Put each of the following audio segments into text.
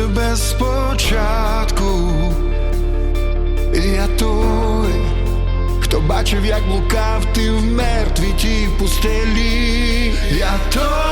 тебе спочатку. Я той, хто бачив, як блукав ти в мертвій тій пустелі. Я той.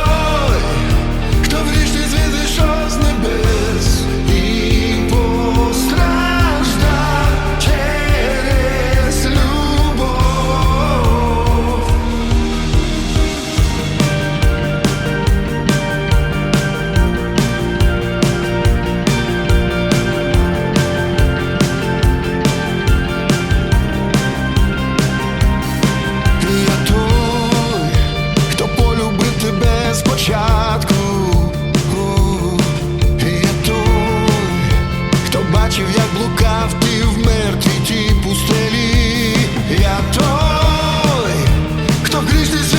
як блукав ти в мертвій тій пустелі, я той, хто грішний світ.